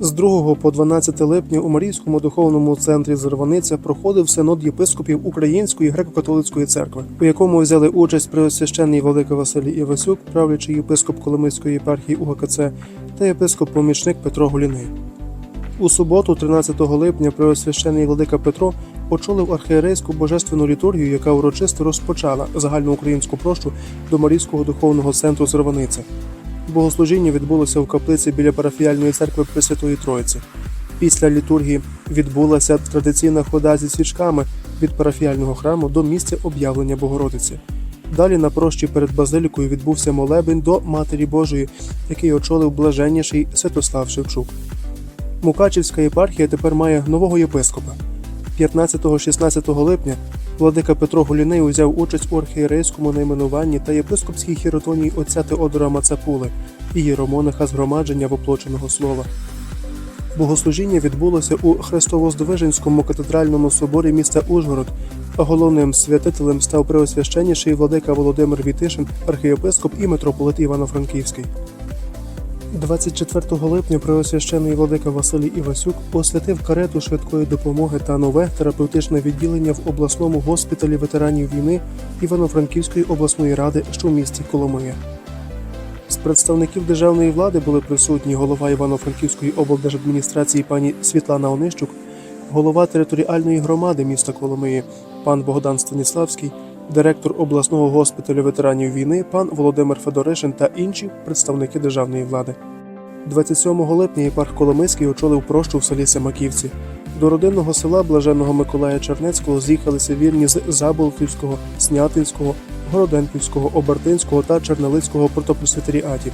З 2 по 12 липня у Марійському духовному центрі Зерваниця проходив синод єпископів Української греко-католицької церкви, у якому взяли участь преосвященний Владика Василій Івасюк, правлячий єпископ Коломийської єпархії УГКЦ та єпископ-помічник Петро Голіний. У суботу, 13 липня, преосвящений Владика Петро очолив архієрейську божественну літургію, яка урочисто розпочала загальноукраїнську прощу до Марійського духовного центру Зерваниця. Богослужіння відбулося в каплиці біля парафіяльної церкви Пресвятої Троїці. Після літургії відбулася традиційна хода зі свічками від парафіяльного храму до місця об'явлення Богородиці. Далі на прощі перед базилікою відбувся молебень до Матері Божої, який очолив блаженніший Святослав Шевчук. Мукачівська єпархія тепер має нового єпископа. 15-16 липня владика Петро Голіней узяв участь у архієрейському найменуванні та єпископській хіротонії отця Теодора Мацапули і єромониха згромадження воплоченого слова. Богослужіння відбулося у Христово-Здвиженському катедральному соборі міста Ужгород, а головним святителем став преосвященніший владика Володимир Вітишин, архієпископ і митрополит Івано-Франківський. 24 липня преосвящений владика Василій Івасюк посвятив карету швидкої допомоги та нове терапевтичне відділення в обласному госпіталі ветеранів війни Івано-Франківської обласної ради, що в місті Коломия. З представників державної влади були присутні голова Івано-Франківської облдержадміністрації пані Світлана Онищук, голова територіальної громади міста Коломиї пан Богдан Станіславський, директор обласного госпіталю ветеранів війни пан Володимир Федоришин та інші представники державної влади. 27 липня єпарх Коломийський очолив прощу в селі Семаківці. До родинного села Блаженного Миколая Чернецького з'їхалися вірні з Заболтівського, Снятинського, Городенківського, Обертинського та Чернелицького протопресвітеріатів.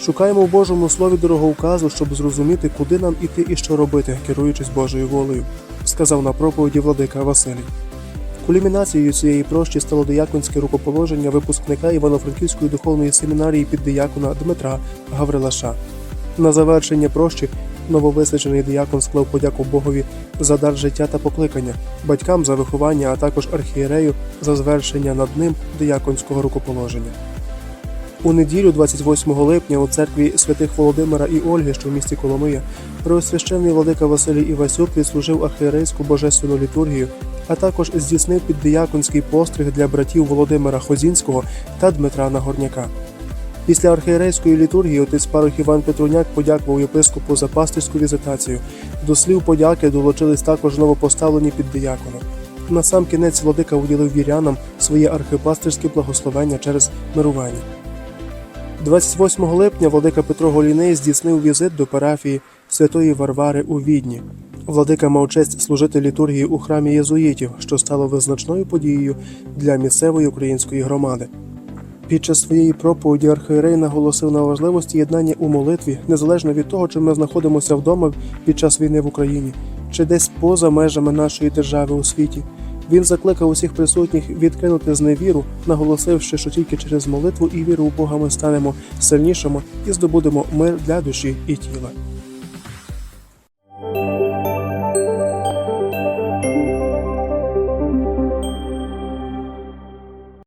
Шукаємо в Божому слові дороговказу, щоб зрозуміти, куди нам іти і що робити, керуючись Божою волею, сказав на проповіді владика Василій. Кульмінацією цієї прощі стало дияконське рукоположення випускника Івано-Франківської духовної семінарії піддиякона Дмитра Гаврилаша. На завершення прощі нововисаджений диякон склав подяку Богові за дар життя та покликання, батькам за виховання, а також архієрею за звершення над ним дияконського рукоположення. У неділю, 28 липня, у церкві святих Володимира і Ольги, що в місті Коломия, преосвященний владика Василій Івасюк відслужив архієрейську божественну літургію, а також здійснив піддияконський постриг для братів Володимира Хозінського та Дмитра Нагорняка. Після архієрейської літургії отець парох Іван Петруняк подякував єпископу за пастирську візитацію. До слів подяки долучились також новопоставлені піддиякони. На сам кінець владика уділив вірянам своє архипастирське благословення через мирування. 28 липня владика Петро Голіней здійснив візит до парафії Святої Варвари у Відні. Владика мав честь служити літургії у храмі єзуїтів, що стало визначною подією для місцевої української громади. Під час своєї проповіді архієрей наголосив на важливості єднання у молитві, незалежно від того, чи ми знаходимося вдома під час війни в Україні, чи десь поза межами нашої держави у світі. Він закликав усіх присутніх відкинути зневіру, наголосивши, що тільки через молитву і віру у Бога ми станемо сильнішими і здобудемо мир для душі і тіла.